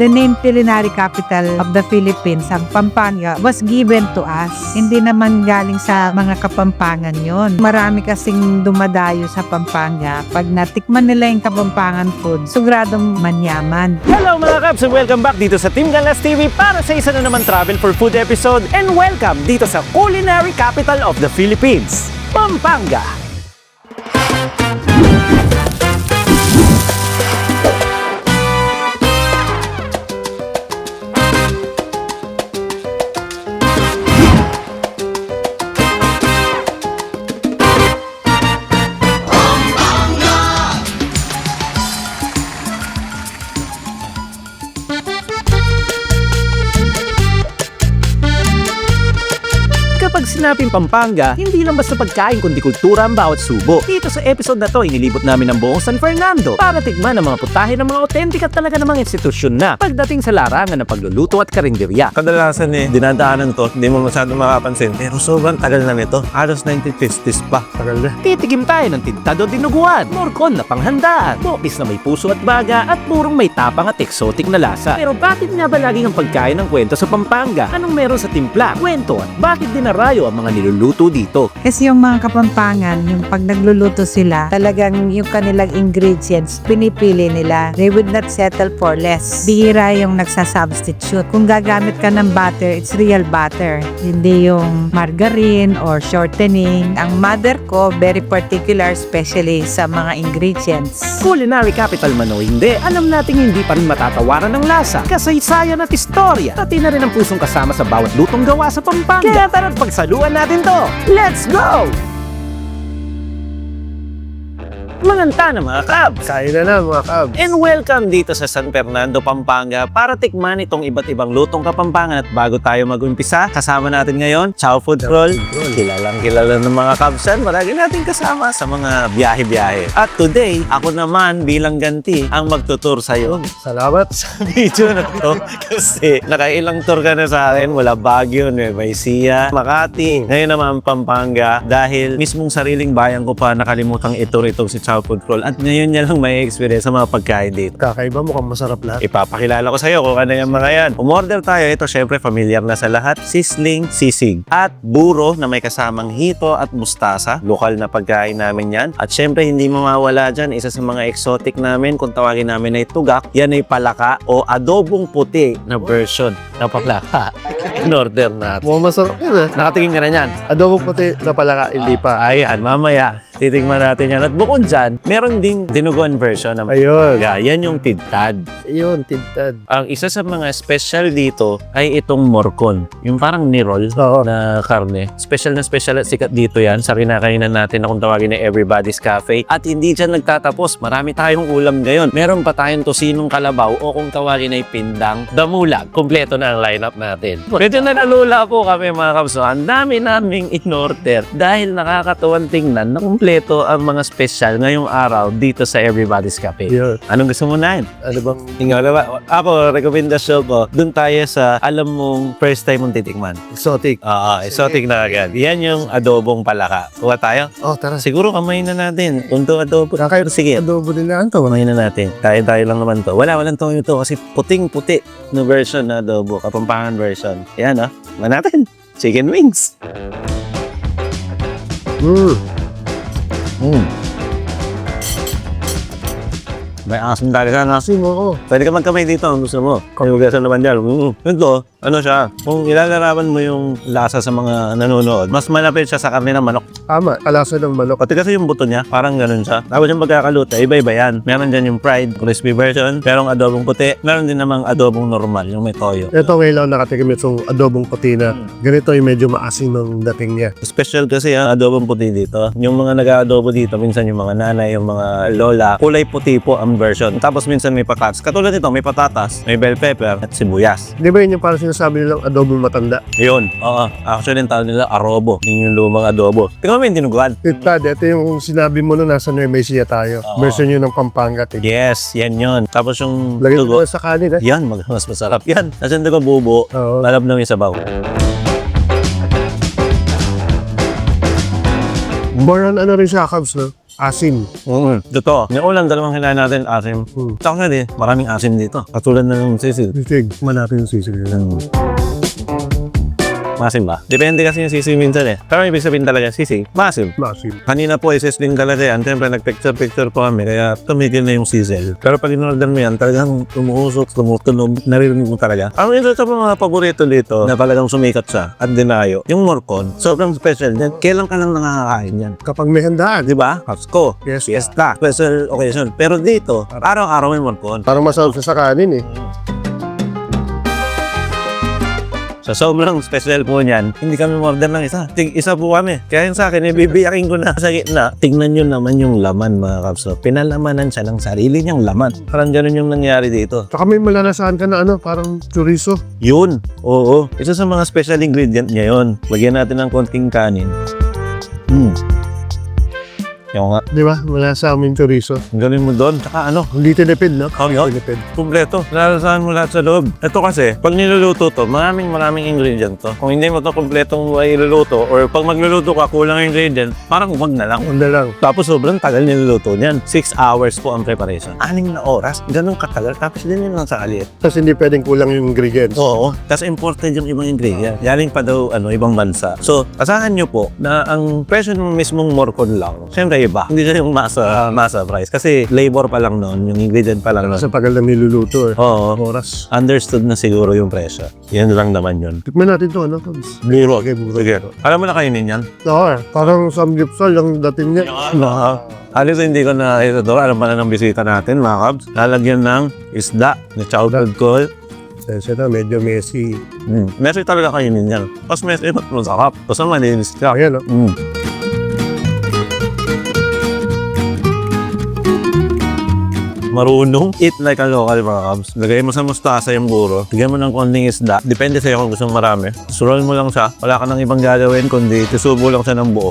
the name culinary capital of the Philippines, ang Pampanga, was given to us. Hindi naman galing sa mga kapampangan yon. Marami kasing dumadayo sa Pampanga. Pag natikman nila yung kapampangan food, sugradong manyaman. Hello mga Kabs and welcome back dito sa Team Galas TV para sa isa na naman travel for food episode and welcome dito sa culinary capital of the Philippines, Pampanga. Sinabing Pampanga, hindi lang basta pagkain kundi kultura ang bawat subo. Dito sa episode na to, inilibot namin ang buong San Fernando para tikman ang mga putahe ng mga authentic at talaga namang institusyon na pagdating sa larangan ng pagluluto at karinderya. Kadalasan eh, dinadaanan to, hindi mo masyado makapansin. Pero sobrang tagal na nito. Halos 1950s pa. Tagal na. Titigim tayo ng tintado dinuguan, morcon na panghandaan, bopis na may puso at baga, at purong may tapang at exotic na lasa. Pero bakit nga ba laging ang pagkain ng kwento sa Pampanga? Anong meron sa timpla, kwento, at bakit dinarayo ang mga niluluto dito? Kasi yung mga kapampangan, yung pag nagluluto sila, talagang yung kanilang ingredients, pinipili nila. They would not settle for less. Bihira yung nagsasubstitute. Kung gagamit ka ng butter, it's real butter. Hindi yung margarine or shortening. Ang mother ko, very particular, especially sa mga ingredients. Culinary capital man o hindi, alam nating hindi pa rin matatawaran ng lasa, kasaysayan at istorya, pati na rin ang pusong kasama sa bawat lutong gawa sa Pampanga. Kaya tara't pagsaluan natin to! Let's go! Maganta na mga kabs! Kain na na mga kabs. And welcome dito sa San Fernando, Pampanga para tikman itong iba't ibang lutong kapampangan at bago tayo mag-umpisa, kasama natin ngayon, Chow Food Roll. Kilalang kilala ng mga kabsan, marami natin kasama sa mga biyahe-biyahe. At today, ako naman bilang ganti ang magtutur sa iyo Salamat. sa video na to kasi nakailang tour ka na sa akin mula Baguio, Nueva Ecija, Makati, ngayon naman Pampanga dahil mismong sariling bayan ko pa nakalimutang ito itong si Chow Food Roll at ngayon niya lang may experience sa mga pagkain dito. Kakaiba mukhang masarap lahat. Ipapakilala ko sa iyo kung ano yung mga yan. Umorder tayo. Ito syempre familiar na sa lahat. Sisling sisig. At buro na may kasamang hito at mustasa. Lokal na pagkain namin yan. At syempre hindi mawawala dyan. Isa sa mga exotic namin kung tawagin namin ay tugak. Yan ay palaka o adobong puti na version ng palaka. In-order natin. Mukhang masarap yan ah. Nakatingin ka na yan. Adobo puti na pala hindi pa. Ayan, mamaya. Titingnan natin yan. At bukod dyan, meron ding dinuguan version ng Ayun. Yeah, yan yung tidtad. Ayun, tintad. Ang isa sa mga special dito ay itong morcon. Yung parang nirol Oo. na karne. Special na special at sikat dito yan sa kinakainan natin na kung tawagin na Everybody's Cafe. At hindi dyan nagtatapos. Marami tayong ulam ngayon. Meron pa tayong tosinong kalabaw o kung tawagin ay pindang damulag. Kompleto na ang lineup natin. Medyo nalulula po kami mga kapso. Ang dami naming in-order dahil nakakatuwang tingnan na kompleto ang mga special ngayong araw dito sa Everybody's Cafe. Ayun. Anong gusto mo na Ano bang naman. Ako, rekomendasyon ko, dun tayo sa alam mong first time mong titikman. exotic? Oo, exotic na agad. Yan yung adobong palaka. Kuha tayo? Oh, tara. Siguro kamay na natin. Kung to adobo. Kakay- Sige, Adobo nila ang to. kamay na natin. Kain tayo lang naman to. Wala, walang toyo to kasi puting-puti na version na adobo. Kapampangan version. Yan, ah. Man natin. Chicken wings. Mm. Mm. May asim talaga na. Asim oo. Pwede ka magkamay dito gusto mo. Kung hugasan naman dyan. Mm. Ito, ano siya, kung ilalarawan mo yung lasa sa mga nanonood, mas malapit siya sa karne ng manok. Tama. Kalasa ng manok. Pati kasi yung buto niya, parang ganun siya. Tapos yung pagkakaluto, iba-iba yan. Meron dyan yung fried, crispy version, merong adobong puti, meron din namang adobong normal, yung may toyo. Ito ngayon lang nakatikim itong adobong puti na ganito yung medyo maasim ng dating niya. Special kasi ang adobong puti dito. Yung mga nag-aadobo dito, minsan yung mga nanay, yung mga lola, kulay puti po ang version. Tapos minsan may patatas. Katulad nito, may patatas, may bell pepper, at sibuyas. Di ba yun yung parang sinasabi nilang adobong matanda? Yun. Oo. Actually, ang tawag nila arobo. Yun yung lumang adobo. Tingnan mo yung dinuguan. Tintad, ito yung sinabi mo na nasa Nueva Ecija tayo. Oo. Version yun ng Pampanga. Tintad. Yes, yan yun. Tapos yung dugo. mo sa kanin eh. Yan, mag- mas masarap yan. Kasi yung dugo bubo, Oo. malab ng isabaw. More on ano rin siya, Cubs, no? Asim. Mm, totoo. Yung ulam, dalawang kinain natin, asim. Hmm. Tsaka din, maraming asim dito. Katulad na ng sisig. Sisig. Malapit yung sisig. Masim ba? Depende kasi yung sisig minsan eh. Pero ibig sabihin talaga, sisig, masim. Masim. Kanina po, SS din talaga yan. Siyempre, nag-picture-picture po kami, kaya tumigil na yung sizzle. Pero pag in-order mo yan, talagang tumuusok, tumutunog, naririnig mo talaga. Ang isa sa mga paborito dito, na talagang sumikat siya, at dinayo, yung morcon, sobrang special din. Kailan ka lang nakakain yan? Kapag may handaan. Di ba? Pasko, Yes. fiesta, special occasion. Pero dito, araw-araw may morcon. Parang masarap siya sa kanin eh. Sa sobrang special po niyan, hindi kami order ng isa. Tig isa po kami. Kaya yung sa akin, ibibiyakin ko na sa gitna. Tingnan nyo naman yung laman mga kapso. Pinalamanan siya ng sarili niyang laman. Parang ganun yung nangyari dito. Saka may malalasahan ka na ano, parang chorizo. Yun. Oo. Isa sa mga special ingredient niya yun. Lagyan natin ng konting kanin. Hmm. Yung nga. Di ba? Wala sa amin chorizo. Ang galing mo doon. Tsaka ano, Hindi tinipid, no? Oh, yun. Tinipid. Kumpleto. Nalalasahan mo lahat sa loob. Ito kasi, pag niluluto to, maraming maraming ingredient to. Kung hindi mo to kumpletong may iluluto, or pag magluluto ka, kulang ang ingredient, parang wag na lang. Onda lang. Tapos sobrang tagal niluluto niyan. 6 hours po ang preparation. Aning na oras, ganun katagal. Tapos din yun lang sa aliit. Tapos hindi pwedeng kulang yung ingredients. Oo. Tapos imported yung ibang ingredient. Yaling pa daw ano, ibang bansa. So, asahan nyo po na ang presyo ng mismong morcon lang, syempre iba. Hindi siya yung masa, masa price. Kasi labor pa lang noon, yung ingredient pa lang noon. Sa tagal na niluluto eh. Oo. Oras. Understood na siguro yung presyo. Yan lang naman yun. Tikman natin to, ano? Kabs? Biro. Okay, buro. Sige. Alam mo na kainin yan? Oo eh. Parang samgipsal yung dating niya. Nah. Alis hindi ko na ito to. Alam mo na ng bisita natin, mga kabs. Lalagyan ng isda na chowder ko. Sensya na, medyo messy. Mm. Messy talaga kainin yan. Tapos messy, mas masarap. Tapos malinis siya. Ayan, no? Mm. Marunong. Eat like a local mga kabs. Lagay mo sa mustasa yung buro. Bigyan mo ng konting isda. Depende sa'yo kung gusto mo marami. Surol mo lang siya. Wala ka nang ibang gagawin kundi tisubo lang siya ng buo.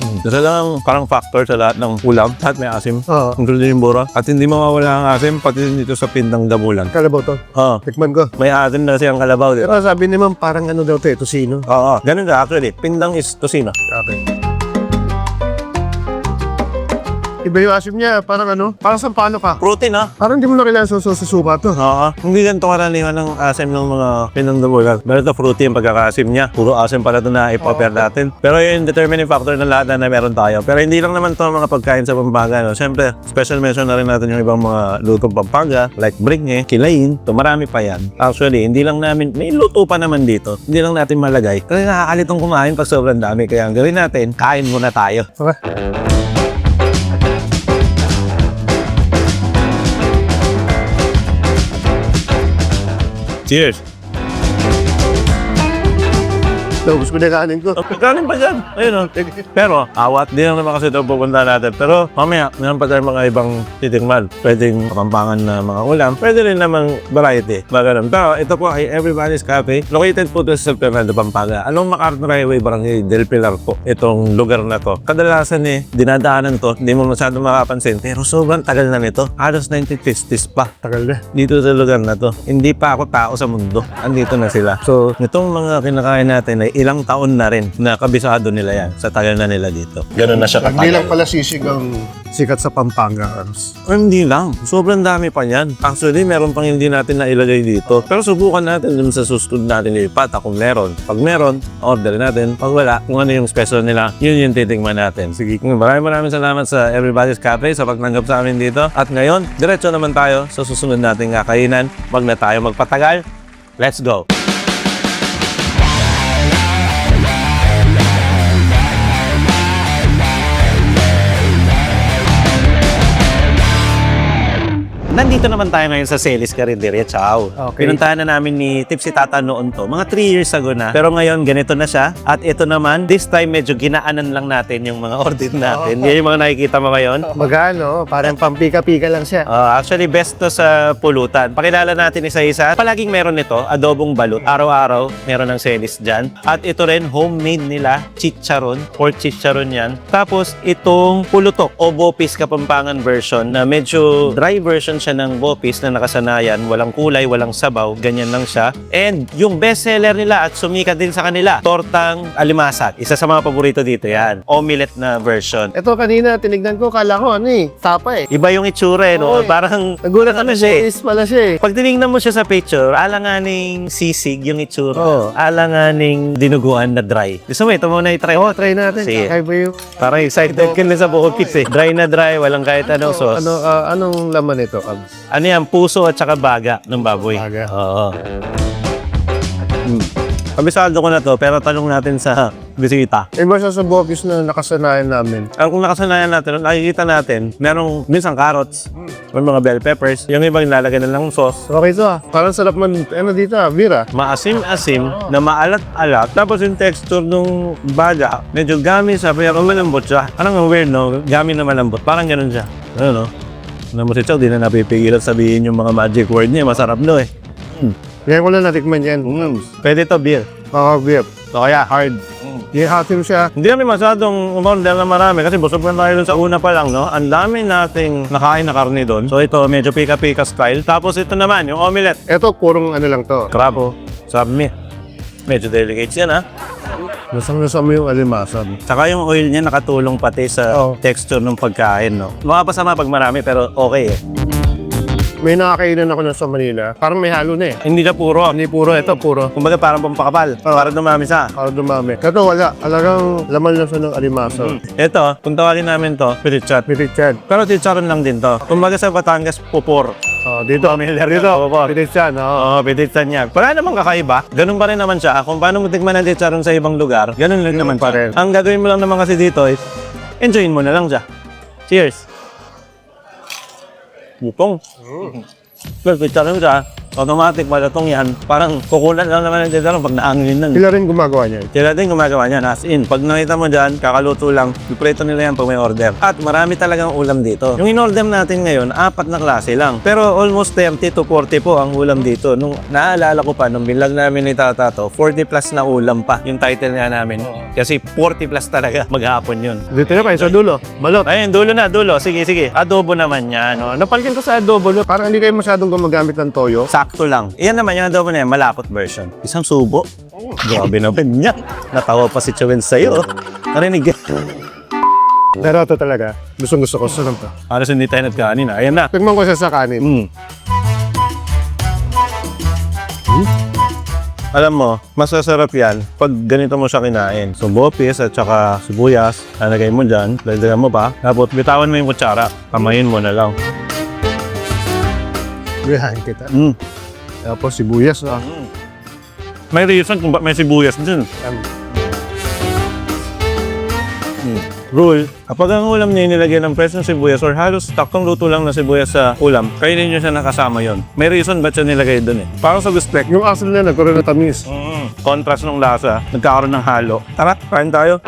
Mm. Isa lang ang parang factor sa lahat ng ulam. Lahat may asim. Oo. Including yung buro. At hindi mawawala ang asim pati dito sa pindang damulan. Kalabaw to. Ah, Tikman ko. may asim na siyang kalabaw. Di? Pero sabi ni ma'am, parang ano daw to eh, tosino. Oo, ganun ka actually. Pindang is tosino. Okay. Iba yung asim niya, parang ano, parang sampano ka. Protein ah. Parang di mo na kailangan sa sa suka to. Oo. Hindi ganito karaniwan ng asim ng mga pinangdamulan. Pero ito fruity yung pagkakasim niya. Puro asim pala ito na ipaper natin. Pero yun yung determining factor ng lahat na, na meron tayo. Pero hindi lang naman ito mga pagkain sa Pampanga. No? Siyempre, special mention na rin natin yung ibang mga lutong Pampanga like bringe, kilain. Ito marami pa yan. Actually, hindi lang namin, may luto pa naman dito. Hindi lang natin malagay. Kasi nakakalitong kumain pag sobrang dami. Kaya ang gawin natin, kain muna tayo. Okay. Cheers! Naubos ko na kanin ko. Galing pa dyan. Ayun o. Pero, awat din lang naman kasi ito pupunta natin. Pero, mamaya, meron pa tayong mga ibang titikman. Pwedeng kapampangan na mga ulam. Pwede rin namang variety. Mga ganun. Pero, ito po ay Everybody's Cafe. Located po ito sa San Fernando, Pampanga. Along MacArthur Highway, Barangay Del Pilar po. Itong lugar na to. Kadalasan eh, dinadaanan to. Hindi mo masyado makapansin. Pero sobrang tagal na nito. Halos 1950s pa Tagal na. dito sa lugar na to. Hindi pa ako tao sa mundo. Andito na sila. So, nitong mga kinakain natin ay ilang taon na rin na kabisado nila yan sa tagal na nila dito. Ganun na siya Hindi lang pala sisig ang sikat sa Pampanga. Arms. Hindi lang. Sobrang dami pa yan. Actually, meron pang hindi natin nailagay dito. Pero subukan natin dun sa susunod natin ilipat kung meron. Pag meron, order natin. Pag wala, kung ano yung special nila, yun yung titingnan natin. Sige. Maraming maraming salamat sa Everybody's Cafe sa pagtanggap sa amin dito. At ngayon, diretso naman tayo sa susunod nating kakainan. Wag na tayo magpatagal. Let's go! Nandito naman tayo ngayon sa Celis Carinderia. Ciao. Okay. Pinuntahan na namin ni Tipsy Tata noon to. Mga 3 years ago na. Pero ngayon, ganito na siya. At ito naman, this time medyo ginaanan lang natin yung mga order natin. Yan yung mga nakikita mo ngayon. Magano, parang pampika-pika lang siya. Uh, actually, best to sa pulutan. Pakilala natin isa-isa. Palaging meron nito, adobong balut. Araw-araw, meron ng selis dyan. At ito rin, homemade nila, chicharon, pork chicharon yan. Tapos, itong pulutok o bopis kapampangan version na medyo dry version siya ng bopis na nakasanayan, walang kulay, walang sabaw, ganyan lang siya. And yung bestseller nila at sumikat din sa kanila, tortang alimasag. Isa sa mga paborito dito yan. Omelette na version. Ito kanina, tinignan ko, kala ko ano eh, tapa eh. Iba yung itsura eh, no? Oo eh. Parang Nagulat ano siya eh. Is pala siya eh. Pag tinignan mo siya sa picture, alanganing sisig yung itsura. Oo. Alanganing dinuguan na dry. Gusto mo, ito muna i-try. Oh, try natin. Sige. Kakaiba yung... Parang excited ka na sa buko kids eh. Dry na dry, walang kahit anong sauce. Ano, ah, anong laman ito, Kabs? Ano yan? Puso at saka baga ng baboy. Baga. Oo. Kabisado ko na to, pero tanong natin sa bisita. Iba siya sa bopis na nakasanayan namin. Ang kung nakasanayan natin, nakikita natin, merong minsan carrots, may mga bell peppers, yung ibang nilalagyan na lang sauce. Okay to ah. Parang sarap man, ano dito ah, Vira. Maasim-asim, na maalat-alat. Tapos yung texture nung baga, medyo gami siya, pero malambot siya. Anong weird, no? Gami na malambot. Parang ganun siya. Ano, no? Ano mo si Chow, di na napipigilan sabihin yung mga magic word niya. Masarap, no, eh. Ngayon ko lang natikman yan. Mm. Pwede to, beer. Makakabip. So kaya, hard. Ihatim siya. Hindi kami masyadong umorder na marami kasi busog na tayo dun sa una pa lang, no? Ang dami nating nakain na karne doon. So ito, medyo pika-pika style. Tapos ito naman, yung omelette. Ito, purong ano lang to. Krabo. Sabi mo, medyo delicate yan, ha? Lasang-lasa mo yung alimasan. Tsaka yung oil niya nakatulong pati sa Oo. texture ng pagkain, no? Makapasama pag marami, pero okay, eh. May nakakainan ako na sa Manila. Parang may halo na eh. Hindi siya puro. Hindi puro, ito puro. Kumbaga parang pampakapal. Para dumami sa. Para dumami. Ito wala. Alagang laman lang siya ng alimasan. Ito, kung tawagin namin to, pitichat. Pitichan. Pero chicharon lang din to. Kumbaga sa Batangas, pupor. Oh, dito, familiar dito. Pitichan, oo. Oo, pitichan niya. Wala namang kakaiba. Ganun pa rin naman siya. Kung paano mo tikman ang chicharon sa ibang lugar, ganun lang naman pa rin. Ang gagawin mo lang naman kasi dito is, enjoyin mo na lang siya. Cheers! Bupong. Well, chicharon siya. Automatic, malatong yan. Parang kukulan lang naman ang chicharon pag naangin lang. Sila rin gumagawa niyan. Sila din gumagawa niyan, as in. Pag nakita mo dyan, kakaluto lang, pipreto nila yan pag may order. At marami talagang ulam dito. Yung in-order natin ngayon, apat na klase lang. Pero almost 30 to 40 po ang ulam dito. Nung naalala ko pa, nung bilag namin ni Tata to, 40 plus na ulam pa yung title nga namin. Kasi 40 plus talaga maghapon yun. Dito na kayo sa dulo. Balot. Ayun, dulo na, dulo. Sige, sige. Adobo naman yan. No, napalkin ko sa adobo. no? Parang hindi kayo masyadong gumagamit ng toyo. Sakto lang. Iyan naman yung adobo na yan, malapot version. Isang subo. Grabe naman niya. Natawa pa si Chuen sa'yo. Narinig. Pero ito talaga. Gustong gusto ko. Sarap to. Halos hindi tayo nagkanin. Ayan na. Tignan ko siya sa kanin. Mm. Alam mo, masasarap yan pag ganito mo siya kinain. So, bopis at saka sibuyas, lalagay mo dyan, lalagyan mo pa, tapos bitawan mo yung kutsara, kamayin mo na lang. Bihan kita. Mm. Tapos sibuyas. Ah. May reason kung ba't may sibuyas dyan. Mm. Rule, kapag ang ulam niya nilagyan ng presong sibuyas or halos taktong luto lang na sibuyas sa ulam, kainin niyo siya nakasama yon. May reason ba't siya nilagay doon eh. Parang sa gusto Yung asin na nagkaroon ng tamis. Mm. Contrast ng lasa, nagkakaroon ng halo. Tara, kain tayo.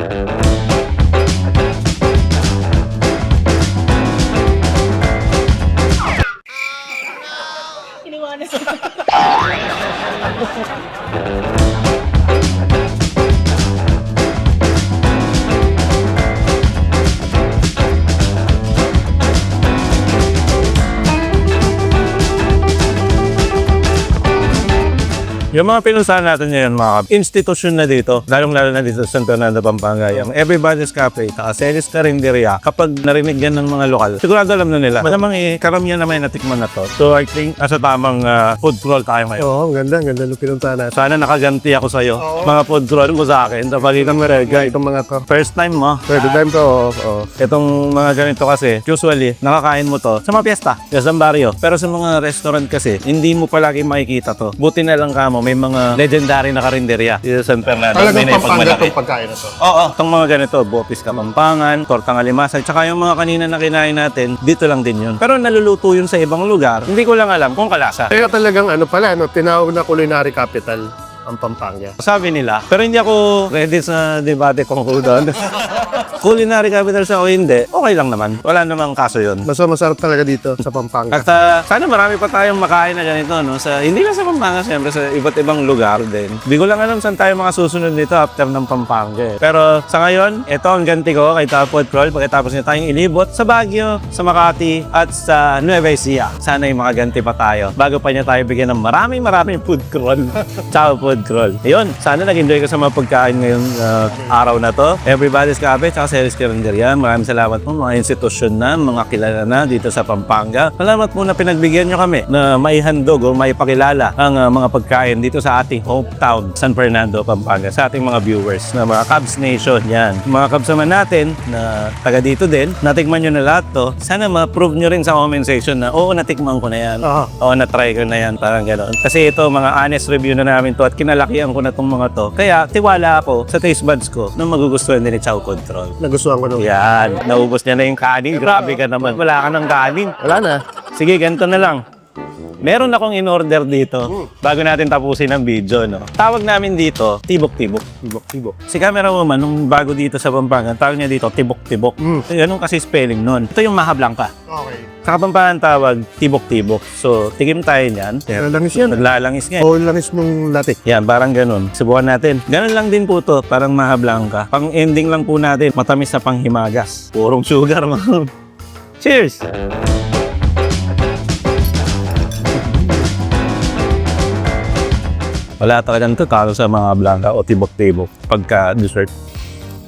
Yung mga pinunsahan natin ngayon, mga kap, institusyon na dito, lalong-lalo na dito sa San Fernando, Pampanga, yung Everybody's Cafe, Takaselis Carinderia, kapag narinig yan ng mga lokal, sigurado alam na nila. Malamang eh, karamihan naman yung natikman na to. So I think, nasa tamang ah, food crawl tayo ngayon. Oo, ang ganda. Ang ganda nung pinuntahan natin. Sana nakaganti ako sa'yo. Mga food crawl mo sa akin. Tapalitan mo rin. Kaya itong mga to. First time mo. Third time to. Oo. oo. Itong mga ganito kasi, usually, nakakain mo to sa mga piyesta, sa barrio. Pero sa mga restaurant kasi, hindi mo palagi makikita to. Buti na lang kamo, may mga legendary na karinderya dito sa San Fernando. Talagang May pampanga itong pagkain na to. Oo, itong mga ganito, Bopis Kapampangan, Tortang Alimasag, tsaka yung mga kanina na kinain natin, dito lang din yun. Pero naluluto yun sa ibang lugar, hindi ko lang alam kung kalasa. Kaya talagang ano pala, no, tinawag na culinary capital ang Pampanga. Sabi nila, pero hindi ako ready sa debate kung doon. culinary capital sa o hindi, okay lang naman. Wala namang kaso yun. Mas masarap talaga dito sa Pampanga. At ah, sana marami pa tayong makain na ganito, no? Sa, hindi lang sa Pampanga, siyempre, sa iba't ibang lugar din. Hindi ko lang alam saan tayo mga susunod dito after ng Pampanga. eh. Pero sa ngayon, ito ang ganti ko kay Tapod Crawl pagkatapos niya tayong ilibot sa Baguio, sa Makati, at sa Nueva Ecija. Sana yung mga ganti pa tayo bago pa niya tayo bigyan ng maraming maraming food crawl. Ciao food crawl. Ayun, sana nag-enjoy ka sa mga pagkain ngayong ah, araw na to. Everybody's Cafe, tsaka Ceres Carinderia. Maraming salamat po mga institusyon na, mga kilala na dito sa Pampanga. Salamat po na pinagbigyan nyo kami na maihandog o maipakilala ang ah, mga pagkain dito sa ating hometown, San Fernando, Pampanga. Sa ating mga viewers na mga Cubs Nation. Yan. Mga Cubs naman natin na taga dito din, natikman nyo na lahat to. Sana ma-prove nyo rin sa comment section na oo, natikman ko na yan. Oo. Oo, na-try ko na yan. Parang gano'n. Kasi ito, mga honest review na namin to at kinalakihan ko na tong mga to. Kaya tiwala ako sa taste buds ko na magugustuhan din ni Chow Control. Nagustuhan ko nung. Yan, naubos niya na yung kanin. Grabe ka naman. Wala ka ng kanin. Wala na. Sige, ganito na lang. Meron akong in-order dito bago natin tapusin ang video, no? Tawag namin dito, tibok-tibok. Tibok-tibok. Si camera woman, nung bago dito sa Pampanga, tawag niya dito, tibok-tibok. Mm. Ganun kasi spelling nun. Ito yung Maha Blanca. Okay. Sa Kapampangan tawag, tibok-tibok. So, tigim tayo niyan. Lalangis yan. Naglalangis nga. eh. O langis nung latik. Yan, parang ganun. Subukan natin. Ganun lang din po to, parang Maha Blanca. Pang ending lang po natin, matamis na panghimagas. Purong sugar, mga. Cheers! Wala talagang to talo sa mga blanca o tibok-tibok pagka dessert.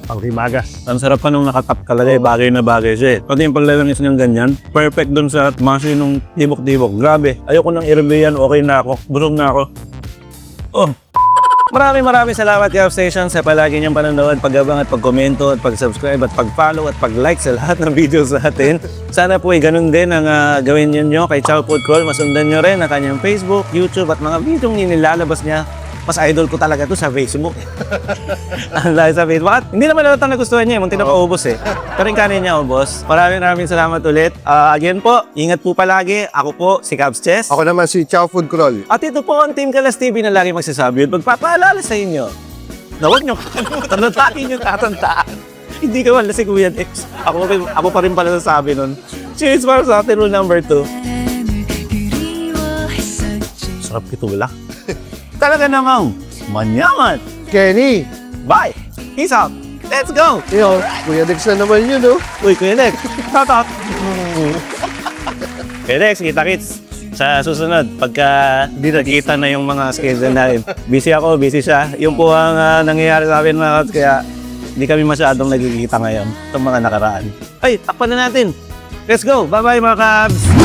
Ang himagas. Ang sarap pa nung nakatap kalagay, bagay na bagay siya. eh. Pati yung paglalangis ng ganyan, perfect dun sa maso nung tibok-tibok. Grabe, ayoko nang i-review yan, okay na ako. Busog na ako. Oh. Maraming maraming salamat Gov Station sa palagi niyong panonood, pag-abang at pag-komento at pag-subscribe at pag-follow at pag-like sa lahat ng videos natin. Sana po ay ganun din ang ah, gawin niyo kay Chow Food Crawl. Masundan niyo rin ang kanyang Facebook, YouTube at mga video nilalabas niya. Mas idol ko talaga to sa Facebook. Ang lahi sa Facebook. At hindi naman natin nagustuhan niya. eh. Munti na paubos eh. Pero yung kanin niya ubos. Maraming maraming salamat ulit. Ah, again po, ingat po palagi. Ako po, si Cabs Chess. Ako naman si Chow Food Crawl. At ito po ang Team Kalas TV na lagi magsasabi at magpapaalala sa inyo na huwag niyo tatandaan yung tatandaan. Hindi ka wala si Kuya Dex. Ako, pa- ako pa rin pala nasasabi nun. Cheers para sa atin rule number 2. Sarap itulak. Talaga namang manyaman. Kenny! Bye! Peace out! Let's go! Yo, Kuya Dex na naman yun, oh. Uy, Kuya Dex! Tatat! Kuya Dex, kita-kits! Sa susunod, pagka di nakita na yung mga schedule natin. Busy ako, busy siya. Yung po ang ah, nangyayari sa amin mga kaya hindi kami masyadong nagkikita ngayon itong mga nakaraan. Ay, takpan na natin! Let's go! Bye-bye mga kabs!